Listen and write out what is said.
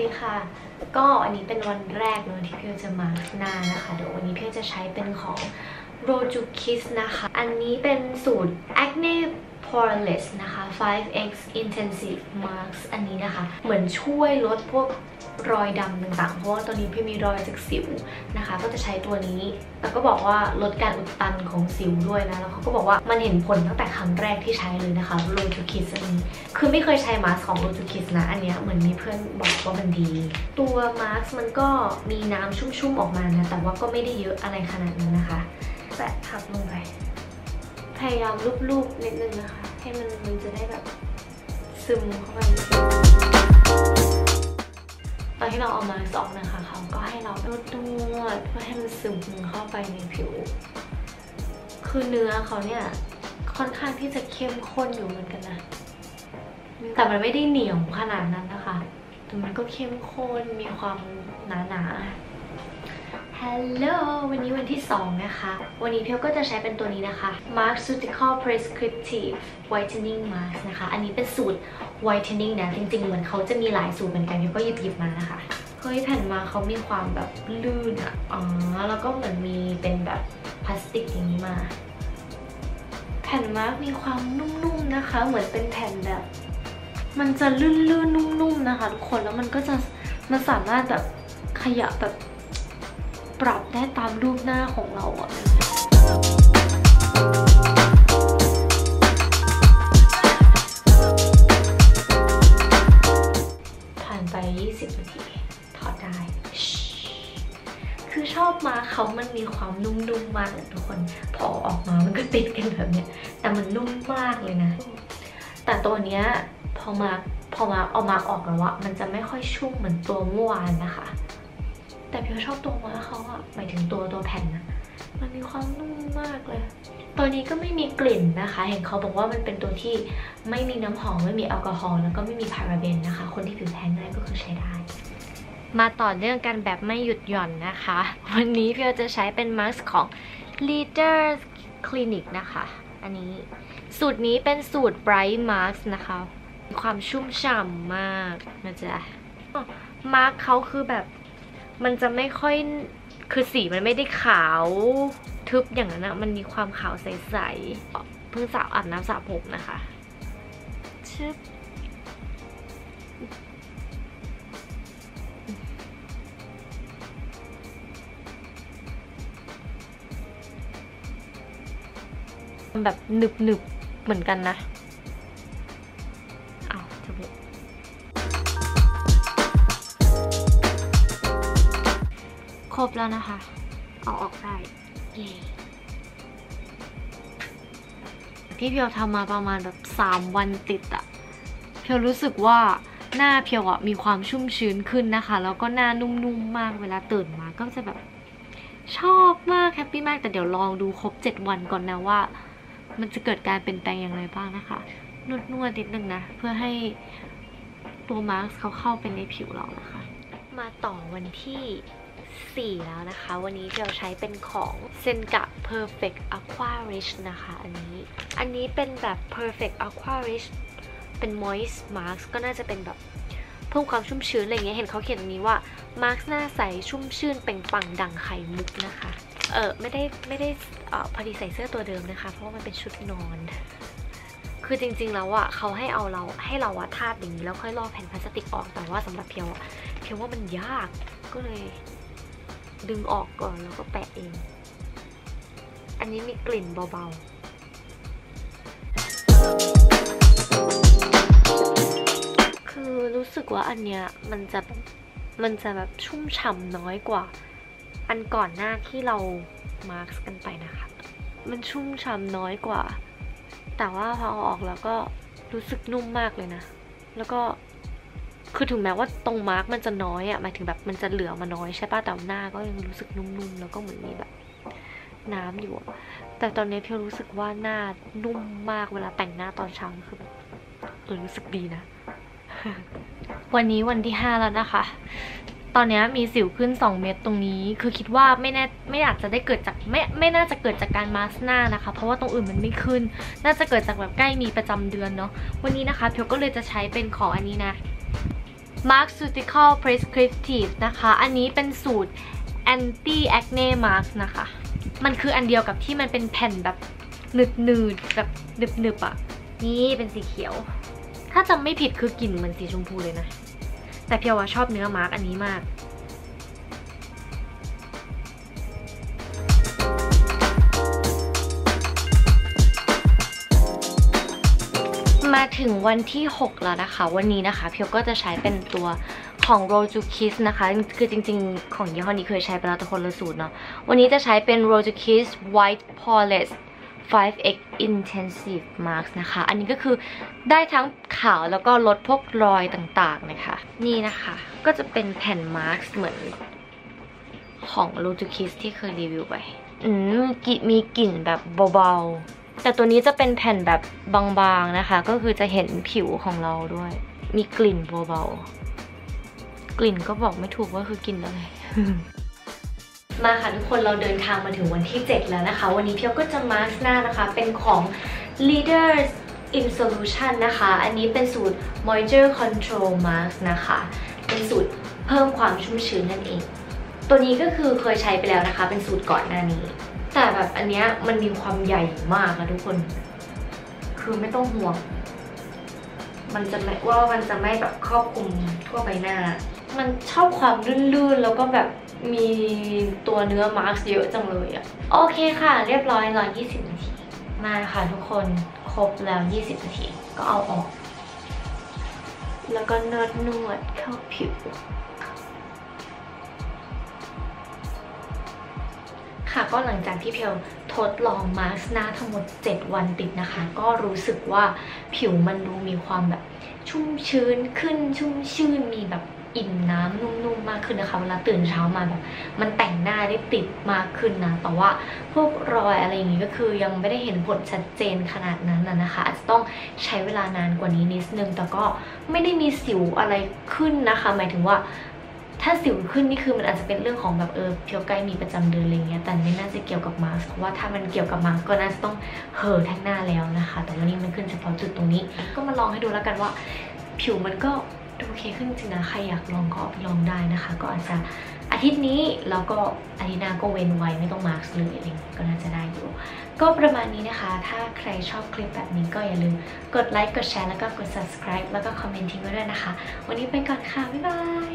ดีค่ะ ก็อันนี้เป็นวันแรกเนอะที่พี่จะมาหน้านะคะ เดี๋ยววันนี้พี่จะใช้เป็นของโรจูคิสนะคะ อันนี้เป็นสูตร Acne Poreless นะคะ 5x Intensive Marks อันนี้นะคะ เหมือนช่วยลดพวกรอยดำต่างๆ เพราะว่าตอนนี้พี่มีรอยจากสิวนะคะ ก็จะใช้ตัวนี้ แล้วก็บอกว่าลดการอุดตันของสิวด้วยนะ แล้วเขาก็บอกว่ามันเห็นผลตั้งแต่ครั้งแรกที่ใช้เลยนะคะ r o j u Kiss อันนี้ คือไม่เคยใช้มาสของ r o j u Kiss นะ อันเนี้ยเหมือนมีเพื่อนบอกว่ามันดี ตัวมาสก์มันก็มีน้ำชุ่มๆออกมานะ แต่ว่าก็ไม่ได้เยอะอะไรขนาดนั้นนะคะ แปะทับลงไป พยายามลูบๆนิดนึงนะคะ ให้มันมันจะได้แบบซึมเข้าไปตอนที่เราเอามาสอกนะคะเขาก็ให้เรานวดนวดเพื่อให้มันซึมเข้าไปในผิว คือเนื้อเขาเนี่ยค่อนข้างที่จะเข้มข้นอยู่เหมือนกันนะ แต่มันไม่ได้เหนียวขนาดนั้นนะคะ แต่มันก็เข้มข้นมีความหนาๆ ฮัลโหล วันนี้วันที่ 2 นะคะ วันนี้เพียวก็จะใช้เป็นตัวนี้นะคะ Mark Surgical Prescriptive Whitening Mask นะคะ อันนี้เป็นสูตร whitening นะ จริงๆ เหมือนเขาจะมีหลายสูตรเหมือนกันเพียวก็หยิบๆมานะคะ เฮ้ย แผ่นมาเขามีความแบบลื่นอะอ๋อ แล้วก็เหมือนมีเป็นแบบพลาสติกอย่างนี้มา แผ่นมาร์กมีความนุ่มๆนะคะ เหมือนเป็นแผ่นแบบ มันจะลื่นๆนุ่มๆนะคะทุกคน แล้วมันก็จะ มันสามารถแบบขยับแบบ ปรับได้ตามรูปหน้าของเราอะผ่านไป 20 นาที ถอดได้ คือชอบมาเขามันมีความนุ่มๆมากเลยทุกคน พอออกมามันก็ติดกันแบบเนี้ย แต่มันนุ่มมากเลยนะ แต่ตัวเนี้ยพอมาพอมาเอามาออกแล้วอะมันจะไม่ค่อยชุ่มเหมือนตัวเมื่อวานนะคะ แต่พี่ชอบตัวม้าเขาอะหมายถึงตัวตัวแผ่นนะมันมีความนุ่มมากเลย ตัวนี้ก็ไม่มีกลิ่นนะคะ เห็นเขาบอกว่ามันเป็นตัวที่ไม่มีน้ำหอมไม่มีแอลกอฮอล์แล้วก็ไม่มีพาราเบนนะคะ คนที่ผิวแพ้ง่ายก็คือใช้ได้มาต่อเนื่องกันแบบไม่หยุดหย่อนนะคะ วันนี้พี่จะใช้เป็นมาสก์ของ Leader Clinic นะคะ อันนี้สูตรนี้เป็นสูตร Bright Mask นะคะ ความชุ่มฉ่ำมากนะจ๊ะมาร์กเขาคือแบบ มันจะไม่ค่อยคือสีมันไม่ได้ขาวทึบอย่างนั้นนะมันมีความขาวใสๆเพิ่งสระอาบน้ำสระผมนะคะชึบมันแบบหนึบหนึบๆเหมือนกันนะ รบแล้วนะคะ เอาออกได้เย้ที่เพียวทำมาประมาณแบบ3วันติดอะเพียวรู้สึกว่าหน้าเพียวอะมีความชุ่มชื้นขึ้นนะคะ แล้วก็หน้านุ่มๆมากเวลาตื่นมาก็จะแบบชอบมากแฮปปี้มากแต่เดี๋ยวลองดูครบ 7 วันก่อนนะว่า มันจะเกิดการเปลี่ยนแปลงอย่างไรบ้างนะคะนวดนวดนิดนึงนะ เพื่อให้ตัวมาร์กเขาเข้าไปในผิวเรานะคะ มาต่อวันที่ 4 แล้วนะคะ วันนี้เราใช้เป็นของเซนกะ Perfect Aqua Rich นะคะ อันนี้ อันนี้เป็นแบบ Perfect Aqua Rich เป็น Moist Mask ก็น่าจะเป็นแบบเพิ่มความชุ่มชื้นอะไรเงี้ย เห็นเขาเขียนตรงนี้ว่ามาร์กหน้าใสชุ่มชื่นเป่งปังดังไข่มุกนะคะ เออไม่ได้ไม่ได้ออพอดีใส่เสื้อตัวเดิมนะคะ เพราะว่ามันเป็นชุดนอน คือจริงๆแล้วอะเขาให้เอาเราให้เราอะทาบอย่างนี้แล้วค่อยลอกแผ่นพลาสติกออก แต่ว่าสำหรับเพียวอะเพียวว่ามันยากก็เลย ดึงออกก่อนแล้วก็แปะเอง อันนี้มีกลิ่นเบาๆ คือรู้สึกว่าอันเนี้ยมันจะมันจะแบบชุ่มฉ่ำน้อยกว่า อันก่อนหน้าที่เรามาร์กกันไปนะคะ มันชุ่มฉ่ำน้อยกว่า แต่ว่าพอเอาออกแล้วก็รู้สึกนุ่มมากเลยนะ แล้วก็ คือถึงแม้ว่าตรงมาร์กมันจะน้อยอะ่ะหมายถึงแบบมันจะเหลือมาน้อยใช่ป่ะแต่หน้าก็ยังรู้สึกนุ่มๆแล้วก็เหมือนมีแบบน้ำอยู่ แต่ตอนนี้เพียวรู้สึกว่าหน้านุ่มมากเวลาแต่งหน้าตอนเช้าคือแบบเออรู้สึกดีนะ วันนี้วันที่ห้าแล้วนะคะ ตอนนี้มีสิวขึ้น 2 เม็ดตรงนี้ คือคิดว่าไม่แน่ไม่อาจจะได้เกิดจากไม่ไม่น่าจะเกิดจากการมาสก์หน้านะคะ เพราะว่าตรงอื่นมันไม่ขึ้น น่าจะเกิดจากแบบใกล้มีประจำเดือนเนาะ วันนี้นะคะเพียวก็เลยจะใช้เป็นของอันนี้นะ Mark Cuticle Prescriptive นะคะ อันนี้เป็นสูตร Anti Acne Mask นะคะ มันคืออันเดียวกับที่มันเป็นแผ่นแบบหนึบหนืดแบบหนึบๆอะ่ะ นี่เป็นสีเขียว ถ้าจำไม่ผิดคือกลิ่นเหมือนสีชมพูเลยนะ แต่เพียวว่าชอบเนื้อมาร์กอันนี้มาก ถึงวันที่ 6 แล้วนะคะ วันนี้นะคะเพียวก็จะใช้เป็นตัวของ r o j u Kiss นะคะ คือจริงๆ ของยี่ห้อนี้เคยใช้ไปแล้วแต่คนละสูตรเนาะวันนี้จะใช้เป็น r o j u Kiss White Poreless 5x Intensive Mask นะคะ อันนี้ก็คือได้ทั้งขาวแล้วก็ลดพวกรอยต่างๆนะคะ นี่นะคะก็จะเป็นแผ่นมาร์กเหมือนของ r o j u Kiss ที่เคยรีวิวไปอืมกิมีกลิ่นแบบเบาๆ แต่ตัวนี้จะเป็นแผ่นแบบบางๆนะคะ ก็คือจะเห็นผิวของเราด้วย มีกลิ่นเบาๆ กลิ่นก็บอกไม่ถูกว่าคือกลิ่นอะไรมาค่ะทุกคนเราเดินทางมาถึงวันที่ 7 แล้วนะคะ วันนี้เพียวก็จะมาร์กหน้านะคะ เป็นของ Leaders in Solution นะคะ อันนี้เป็นสูตร Moisture Control Mask นะคะ เป็นสูตรเพิ่มความชุ่มชื้นนั่นเอง ตัวนี้ก็คือเคยใช้ไปแล้วนะคะ เป็นสูตรก่อนหน้านี้ แต่แบบอันเนี้ยมันมีความใหญ่มากนะทุกคน คือไม่ต้องห่วง มันจะไม่ว่ามันจะไม่แบบครอบคลุมทั่วใบหน้า มันชอบความลื่นๆ แล้วก็แบบมีตัวเนื้อมาร์กเยอะจังเลยอะโอเคค่ะ เรียบร้อยรอ20 นาที มาค่ะทุกคนครบแล้ว 20 นาที ก็เอาออก แล้วก็นวดนวดเข้าผิว ค่ะก็หลังจากที่เพียวทดลองมาสก์หน้าทั้งหมด 7 วันติดนะคะ ก็รู้สึกว่าผิวมันดูมีความแบบชุ่มชื้นขึ้นชุ่มชื่นมีแบบอิ่มน้ำนุ่มๆมากขึ้นนะคะเวลาตื่นเช้ามาแบบ มันแต่งหน้าได้ติดมากขึ้นนะแต่ว่าพวกรอยอะไรอย่างงี้ก็คือยังไม่ได้เห็นผลชัดเจนขนาดนั้นนะคะ อาจจะต้องใช้เวลานานกว่านี้นิดนึง แต่ก็ไม่ได้มีสิวอะไรขึ้นนะคะ หมายถึงว่า ถ้าสิวขึ้นนี่คือมันอาจจะเป็นเรื่องของแบบเออเพียวใกล้มีประจำเดือนอะไรเงี้ย แต่ไม่น่าจะเกี่ยวกับมาสก์เพราะว่าถ้ามันเกี่ยวกับมาสก์ก็น่าจะต้องเห่อทั้งหน้าแล้วนะคะ แต่วันนี้มันขึ้นเฉพาะจุดตรงนี้ ก็มาลองให้ดูแล้วกันว่า ผิวมันก็ดูโอเคขึ้นจริงนะ ใครอยากลองก็เอาไปลองได้นะคะ ก็อาจจะอาทิตย์นี้แล้วก็อาทิตย์หน้าก็เว้นไว้ไม่ต้องมาสก์เลยอะไรเงี้ยก็น่าจะได้อยู่ ก็ประมาณนี้นะคะ ถ้าใครชอบคลิปแบบนี้ก็อย่าลืมกดไลค์กดแชร์แล้วก็กด subscribe แล้วก็คอมเมนต์ทิ้งไว้ด้วยนะคะ วันนี้ไปก่อนค่ะ บ๊ายบาย